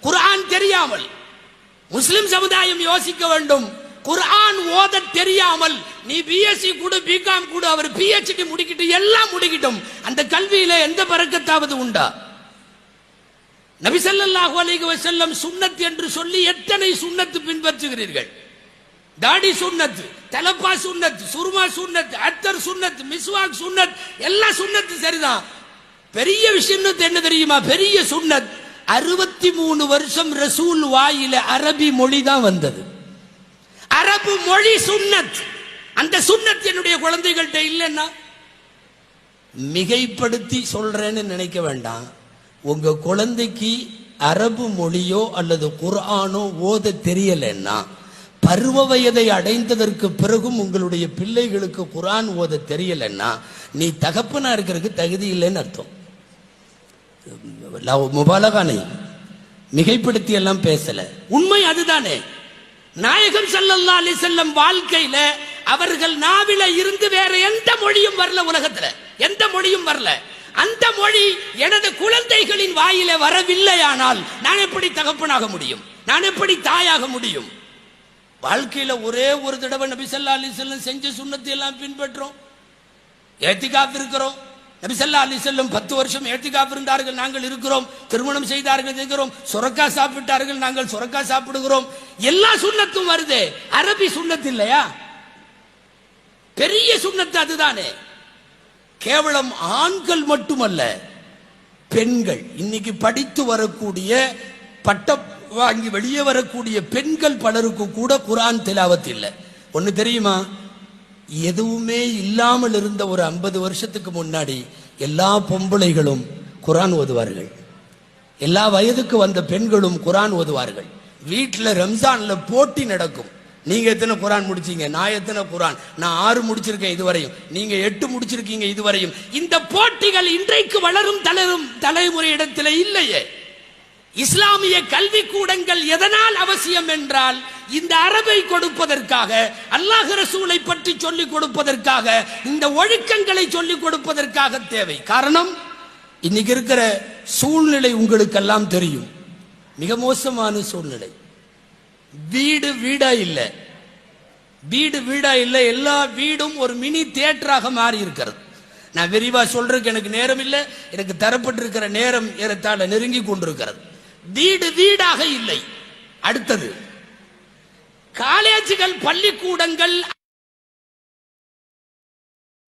குர்ஆன் தெரியாமல் முஸ்லிம் சமுதாயம் யோசிக்க வேண்டும். குர்ஆன் ஓத தெரியாமல் நீ பிஎஸ்சி கூட பிகாம் கூட அவர் பிஹெச்டி முடிக்கிட்டு எல்லாம் முடிக்கிட்டும். அந்த கல்வியில எந்த பறக்கத்தாவது உண்டா? நபிசல்லாஹு அலிக வசல்லம் வஸல்லம் என்று சொல்லி எத்தனை சுண்ணத்து பின்பற்றுகிறீர்கள்? தாடி சுண்ணத்து தலப்பா சுன்னத் சுருமா சுண்ணத் அத்தர் சுண்ணத் மிஸ்வாக் சுன்னத் எல்லா சுன்னத்து சரிதான். பெரிய விஷயம் என்ன தெரியுமா? பெரிய சுண்ணத். அறுபத்தி மூணு வருஷம் ரசூல் வாயில அரபி மொழி தான் வந்தது. அரபு மொழி சுன்னத். அந்த சுன்னத் என்னுடைய குழந்தைகள்கிட்ட இல்லைன்னா மிகைப்படுத்தி சொல்றேன்னு நினைக்க வேண்டாம். உங்க குழந்தைக்கு அரபு மொழியோ அல்லது குர்ஆனோ ஓத தெரியலன்னா பருவ வயதை அடைந்ததற்கு பிறகும் உங்களுடைய பிள்ளைகளுக்கு குரான் ஓத தெரியலன்னா நீ தகப்பனா இருக்கிறதுக்கு தகுதி இல்லைன்னு அர்த்தம். முபாலகானை மிகைப்படுத்தி எல்லாம் பேசல. உண்மை அதுதானே. நாயகம் சல்லல்லா அலி செல்லம் வாழ்க்கையில அவர்கள் நாவில இருந்து வேற எந்த மொழியும் வரல உலகத்துல. எந்த மொழியும் வரல. அந்த மொழி எனது குழந்தைகளின் வாயில வரவில்லையானால் நான் எப்படி தகப்பனாக முடியும்? நான் எப்படி தாயாக முடியும்? வாழ்க்கையில ஒரே ஒரு தடவை நபி சல்லா அலி செல்லம் செஞ்ச சுன்னத்தை எல்லாம் பின்பற்றோம். ஏத்திகாப் இருக்கிறோம். நபிசல்லா அலி செல்லும் பத்து வருஷம் ஏத்திகாப் இருந்தார்கள். நாங்கள் இருக்கிறோம். திருமணம் செய்தார்கள் இருக்கிறோம் சுரக்கா சாப்பிட்டார்கள். நாங்கள் சுரக்கா சாப்பிடுகிறோம். எல்லா சுண்ணத்தும் வருதே. அரபி சுண்ணத்து இல்லையா? பெரிய சுண்ணத்து அதுதானே. கேவலம் ஆண்கள் மட்டுமல்ல பெண்கள். இன்னைக்கு படித்து வரக்கூடிய பட்டம் வாங்கி வெளியே வரக்கூடிய பெண்கள் பலருக்கு கூட குரான் திலாவத் இல்லை. ஒன்னு தெரியுமா? எதுவுமே இல்லாமல் இருந்த ஒரு ஐம்பது வருஷத்துக்கு முன்னாடி எல்லா பொம்பளைகளும் குரான் ஓதுவார்கள். எல்லா வயதுக்கு வந்த பெண்களும் குரான் ஓதுவார்கள். வீட்டில் ரம்ஜான்ல போட்டி நடக்கும். நீங்க எத்தனை குரான் முடிச்சீங்க? நான் எத்தனை குரான்? நான் ஆறு முடிச்சிருக்கேன் இதுவரையும். நீங்க எட்டு முடிச்சிருக்கீங்க இதுவரையும். இந்த போட்டிகள் இன்றைக்கு வளரும் தளரும் தலைமுறை இடத்திலே இல்லையே. இஸ்லாமிய கல்வி கூடங்கள் எதனால் அவசியம் என்றால் இந்த அரபை கொடுப்பதற்காக அல்லாஹ் ரசூலை பற்றி சொல்லிக் கொடுப்பதற்காக இந்த ஒழுக்கங்களை சொல்லிக் கொடுப்பதற்காக தேவை. காரணம் இன்னைக்கு இருக்கிற சூழ்நிலை உங்களுக்கெல்லாம் தெரியும். மிக மோசமான சூழ்நிலை. வீடு வீடா இல்லை. வீடு வீடா இல்லை எல்லா வீடும் ஒரு மினி தியேட்டராக மாறி இருக்கிறது நான் விரிவா சொல்றதுக்கு எனக்கு நேரம் இல்லை எனக்கு தரப்பட்டிருக்கிற நேரம் ஏறத்தாழ நெருங்கி கொண்டிருக்கிறது. வீடு வீடாக இல்லை. அடுத்தது காலேஜுகள் பள்ளிக்கூடங்கள்